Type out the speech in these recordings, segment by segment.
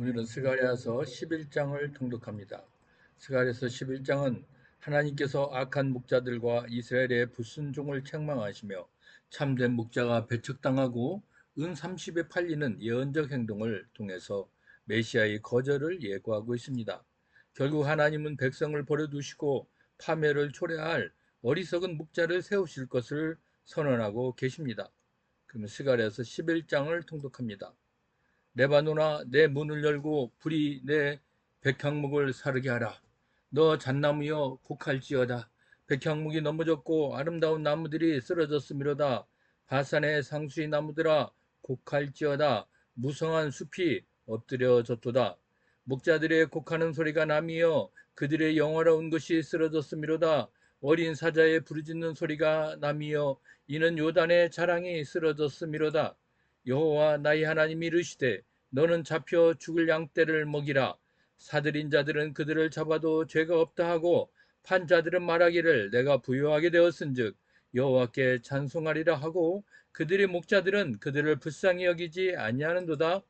오늘은 스가랴서 11장을 통독합니다. 스가랴서 11장은 하나님께서 악한 목자들과 이스라엘의 불순종을 책망하시며 참된 목자가 배척당하고 은 30에 팔리는 예언적 행동을 통해서 메시아의 거절을 예고하고 있습니다. 결국 하나님은 백성을 버려두시고 파멸을 초래할 어리석은 목자를 세우실 것을 선언하고 계십니다. 그러면 스가랴서 11장을 통독합니다. 레바노나 내 문을 열고 불이 내 백향목을 사르게 하라. 너 잣나무여 곡할지어다. 백향목이 넘어졌고 아름다운 나무들이 쓰러졌음이로다. 바산의 상수의 나무들아 곡할지어다. 무성한 숲이 엎드려졌도다. 목자들의 곡하는 소리가 남이여 그들의 영화로운 것이 쓰러졌음이로다. 어린 사자의 부르짖는 소리가 남이여 이는 요단의 자랑이 쓰러졌음이로다. 여호와 나의 하나님이 이르시되 너는 잡혀 죽을 양떼를 먹이라. 사들인 자들은 그들을 잡아도 죄가 없다 하고 판 자들은 말하기를 내가 부유하게 되었은즉 여호와께 찬송하리라 하고 그들의 목자들은 그들을 불쌍히 여기지 아니하는도다.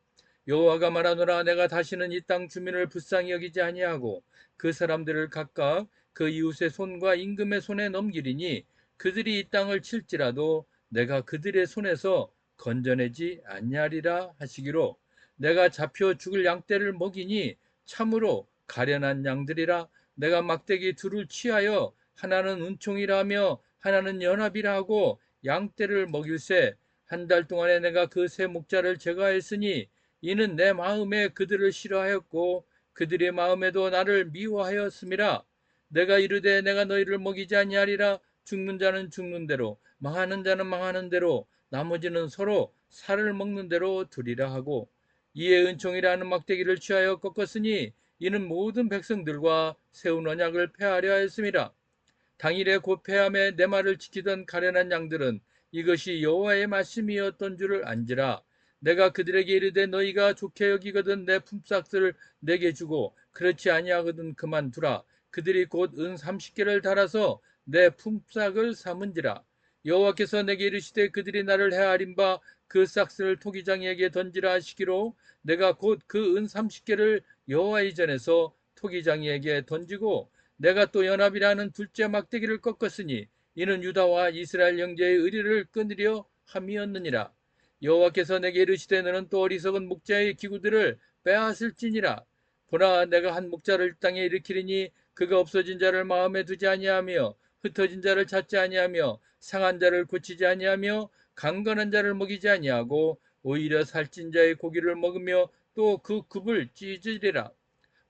여호와가 말하노라 내가 다시는 이 땅 주민을 불쌍히 여기지 아니하고 그 사람들을 각각 그 이웃의 손과 임금의 손에 넘기리니 그들이 이 땅을 칠지라도 내가 그들의 손에서 건져내지 아니하리라 하시기로 내가 잡혀 죽을 양떼를 먹이니 참으로 가련한 양들이라. 내가 막대기 둘을 취하여 하나는 은총이라며 하나는 연합이라 하고 양떼를 먹일새 한 달 동안에 내가 그 세 목자를 제거하였으니 이는 내 마음에 그들을 싫어하였고 그들의 마음에도 나를 미워하였음이라. 내가 이르되 내가 너희를 먹이지 아니하리라. 죽는 자는 죽는 대로 망하는 자는 망하는 대로 나머지는 서로 살을 먹는 대로 두리라 하고 이에 은총이라는 막대기를 취하여 꺾었으니 이는 모든 백성들과 세운 언약을 폐하려 하였습니다. 당일에 곧 폐함에 내 말을 지키던 가련한 양들은 이것이 여호와의 말씀이었던 줄을 안지라. 내가 그들에게 이르되 너희가 좋게 여기거든 내 품삯을 내게 주고 그렇지 아니하거든 그만두라. 그들이 곧 은 30개를 달아서 내 품삯을 삼은지라 여호와께서 내게 이르시되 그들이 나를 헤아린 바그 싹스를 토기장이에게 던지라 하시기로 내가 곧 그 은 30개를 여호와의 전에서 토기장이에게 던지고 내가 또 연합이라는 둘째 막대기를 꺾었으니 이는 유다와 이스라엘 형제의 의리를 끊으려 함이었느니라. 여호와께서 내게 이르시되 너는 또 어리석은 목자의 기구들을 빼앗을지니라. 보라 내가 한 목자를 땅에 일으키리니 그가 없어진 자를 마음에 두지 아니하며 흩어진 자를 찾지 아니하며 상한 자를 고치지 아니하며 강건한 자를 먹이지 아니하고 오히려 살찐 자의 고기를 먹으며 또 그 굽을 찢으리라.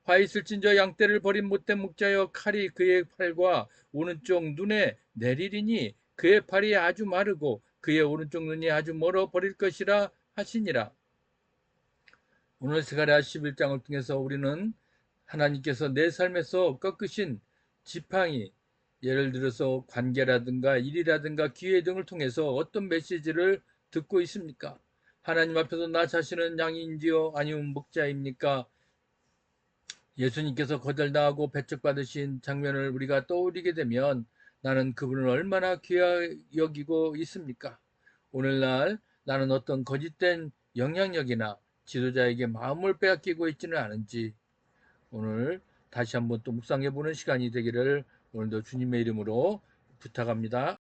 화 있을진저 양떼를 버린 못된 목자여 칼이 그의 팔과 오른쪽 눈에 내리리니 그의 팔이 아주 마르고 그의 오른쪽 눈이 아주 멀어 버릴 것이라 하시니라. 오늘 스가랴 11장을 통해서 우리는 하나님께서 내 삶에서 꺾으신 지팡이 예를 들어서 관계라든가 일이라든가 기회 등을 통해서 어떤 메시지를 듣고 있습니까? 하나님 앞에서 나 자신은 양인지요 아니면 목자입니까? 예수님께서 거절당하고 배척받으신 장면을 우리가 떠올리게 되면 나는 그분을 얼마나 귀하게 여기고 있습니까? 오늘날 나는 어떤 거짓된 영향력이나 지도자에게 마음을 빼앗기고 있지는 않은지 오늘 다시 한번 또 묵상해 보는 시간이 되기를 오늘도 주님의 이름으로 부탁합니다.